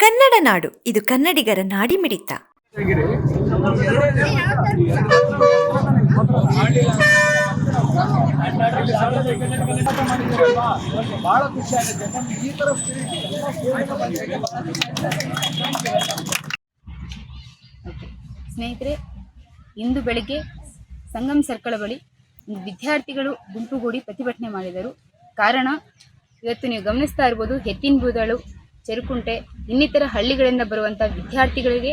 ಕನ್ನಡ ನಾಡು ಇದು ಕನ್ನಡಿಗರ ನಾಡಿ ಮಿಡಿತ. ಸ್ನೇಹಿತರೆ, ಇಂದು ಬೆಳಿಗ್ಗೆ ಸಂಗಮ್ ಸರ್ಕಲ್ ಬಳಿ ವಿದ್ಯಾರ್ಥಿಗಳು ಗುಂಪುಗೂಡಿ ಪ್ರತಿಭಟನೆ ಮಾಡಿದರು ಕಾರಣ, ಇವತ್ತು ನೀವು ಗಮನಿಸ್ತಾ ಇರ್ಬೋದು ಎತ್ತಿನ ಬೂದಳು ಚೆರುಕುಂಟೆ ಇನ್ನಿತರ ಹಳ್ಳಿಗಳಿಂದ ಬರುವಂಥ ವಿದ್ಯಾರ್ಥಿಗಳಿಗೆ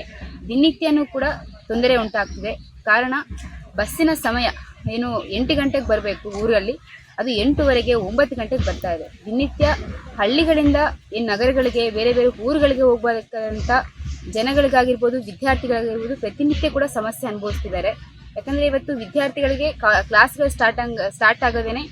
ದಿನನಿತ್ಯನೂ ಕೂಡ ತೊಂದರೆ ಉಂಟಾಗ್ತಿದೆ. ಕಾರಣ, ಬಸ್ಸಿನ ಸಮಯ ಏನು ಎಂಟು ಗಂಟೆಗೆ ಬರಬೇಕು ಊರಲ್ಲಿ, ಅದು ಎಂಟುವರೆಗೆ ಒಂಬತ್ತು ಗಂಟೆಗೆ ಬರ್ತಾ ಇದೆ. ದಿನನಿತ್ಯ ಹಳ್ಳಿಗಳಿಂದ ಏನು ನಗರಗಳಿಗೆ, ಬೇರೆ ಬೇರೆ ಊರುಗಳಿಗೆ ಹೋಗಬೇಕಾದಂಥ ಜನಗಳಿಗಾಗಿರ್ಬೋದು ವಿದ್ಯಾರ್ಥಿಗಳಾಗಿರ್ಬೋದು ಪ್ರತಿನಿತ್ಯ ಕೂಡ ಸಮಸ್ಯೆ ಅನುಭವಿಸ್ತಿದ್ದಾರೆ. ಯಾಕಂದರೆ ಇವತ್ತು ವಿದ್ಯಾರ್ಥಿಗಳಿಗೆ ಕ್ಲಾಸ್ಗಳು ಸ್ಟಾರ್ಟ್ ಸ್ಟಾರ್ಟ್ ಆಗೋದೇ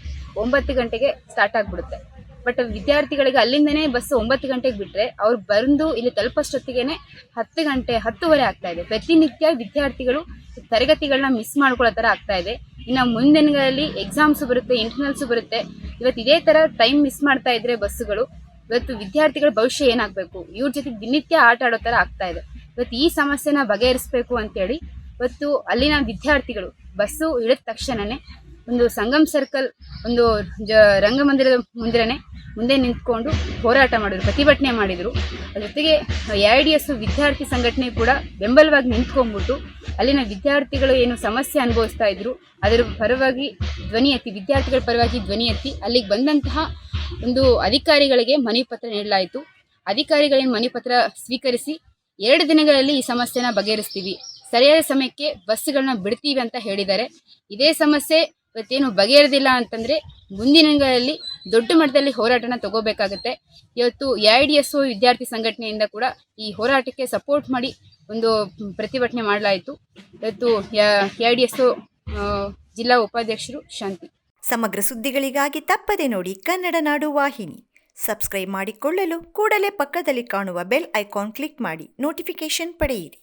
ಒಂಬತ್ತು ಗಂಟೆಗೆ ಸ್ಟಾರ್ಟ್ ಆಗಿಬಿಡುತ್ತೆ. ಬಟ್ ವಿದ್ಯಾರ್ಥಿಗಳಿಗೆ ಅಲ್ಲಿಂದನೇ ಬಸ್ ಒಂಬತ್ತು ಗಂಟೆಗೆ ಬಿಟ್ಟರೆ ಅವ್ರು ಬಂದು ಇಲ್ಲಿ ತಲುಪಷ್ಟೊತ್ತಿಗೆನೆ ಹತ್ತು ಗಂಟೆ, ಹತ್ತುವರೆ ಆಗ್ತಾ ಇದೆ. ಪ್ರತಿನಿತ್ಯ ವಿದ್ಯಾರ್ಥಿಗಳು ತರಗತಿಗಳನ್ನ ಮಿಸ್ ಮಾಡ್ಕೊಳ್ಳೋ ಥರ ಆಗ್ತಾ ಇದೆ. ಇನ್ನು ಮುಂದಿನಗಳಲ್ಲಿ ಎಕ್ಸಾಮ್ಸ್ ಬರುತ್ತೆ ಇಂಟರ್ನಲ್ಸ್ ಬರುತ್ತೆ. ಇವತ್ತು ಇದೇ ಥರ ಟೈಮ್ ಮಿಸ್ ಮಾಡ್ತಾ ಇದ್ರೆ ಬಸ್ಸುಗಳು, ಇವತ್ತು ವಿದ್ಯಾರ್ಥಿಗಳ ಭವಿಷ್ಯ ಏನಾಗಬೇಕು? ಇವ್ರ ಜೊತೆ ದಿನನಿತ್ಯ ಆಟ ಆಡೋ ಥರ ಆಗ್ತಾ ಇದೆ. ಇವತ್ತು ಈ ಸಮಸ್ಯೆನ ಬಗೆಹರಿಸಬೇಕು ಅಂತೇಳಿ ಇವತ್ತು ಅಲ್ಲಿನ ವಿದ್ಯಾರ್ಥಿಗಳು ಬಸ್ಸು ಇಳಿದ ತಕ್ಷಣನೇ ಒಂದು ಸಂಗಮ್ ಸರ್ಕಲ್ ಒಂದು ರಂಗಮಂದಿರದ ಮುಂದಿರನೇ ಮುಂದೆ ನಿಂತ್ಕೊಂಡು ಹೋರಾಟ ಮಾಡಿದ್ರು, ಪ್ರತಿಭಟನೆ ಮಾಡಿದರು. ಜೊತೆಗೆ ಎ ಡಿ ಎಸ್ ವಿದ್ಯಾರ್ಥಿ ಸಂಘಟನೆ ಕೂಡ ಬೆಂಬಲವಾಗಿ ನಿಂತ್ಕೊಂಡ್ಬಿಟ್ಟು, ಅಲ್ಲಿನ ವಿದ್ಯಾರ್ಥಿಗಳು ಏನು ಸಮಸ್ಯೆ ಅನುಭವಿಸ್ತಾ ಇದ್ರು, ಅದರ ಪರವಾಗಿ ಧ್ವನಿ ಎತ್ತಿ, ವಿದ್ಯಾರ್ಥಿಗಳ ಪರವಾಗಿ ಧ್ವನಿ ಎತ್ತಿ, ಅಲ್ಲಿಗೆ ಬಂದಂತಹ ಒಂದು ಅಧಿಕಾರಿಗಳಿಗೆ ಮನವಿ ಪತ್ರ ನೀಡಲಾಯಿತು. ಅಧಿಕಾರಿಗಳೇನು ಮನವಿ ಪತ್ರ ಸ್ವೀಕರಿಸಿ, ಎರಡು ದಿನಗಳಲ್ಲಿ ಈ ಸಮಸ್ಯೆನ ಬಗೆಹರಿಸ್ತೀವಿ. ಸರಿಯಾದ ಸಮಯಕ್ಕೆ ಬಸ್ಗಳನ್ನ ಬಿಡ್ತೀವಿ ಅಂತ ಹೇಳಿದ್ದಾರೆ. ಇದೇ ಸಮಸ್ಯೆ ಇವತ್ತೇನು ಬಗೆಹರಿದಿಲ್ಲ ಅಂತಂದ್ರೆ ದಿನಗಳಲ್ಲಿ ದೊಡ್ಡ ಮಟ್ಟದಲ್ಲಿ ಹೋರಾಟನ ತಗೋಬೇಕಾಗುತ್ತೆ. ಇವತ್ತು ಎ ಐ ಡಿ ಎಸ್ ವಿದ್ಯಾರ್ಥಿ ಸಂಘಟನೆಯಿಂದ ಕೂಡ ಈ ಹೋರಾಟಕ್ಕೆ ಸಪೋರ್ಟ್ ಮಾಡಿ ಒಂದು ಪ್ರತಿಭಟನೆ ಮಾಡಲಾಯಿತು. ಇವತ್ತು ಎ ಐ ಡಿ ಎಸ್ ಜಿಲ್ಲಾ ಉಪಾಧ್ಯಕ್ಷರು ಶಾಂತಿ. ಸಮಗ್ರ ಸುದ್ದಿಗಳಿಗಾಗಿ ತಪ್ಪದೆ ನೋಡಿ ಕನ್ನಡ ನಾಡು ವಾಹಿನಿ. ಸಬ್ಸ್ಕ್ರೈಬ್ ಮಾಡಿಕೊಳ್ಳಲು ಕೂಡಲೇ ಪಕ್ಕದಲ್ಲಿ ಕಾಣುವ ಬೆಲ್ ಐಕಾನ್ ಕ್ಲಿಕ್ ಮಾಡಿ ನೋಟಿಫಿಕೇಶನ್ ಪಡೆಯಿರಿ.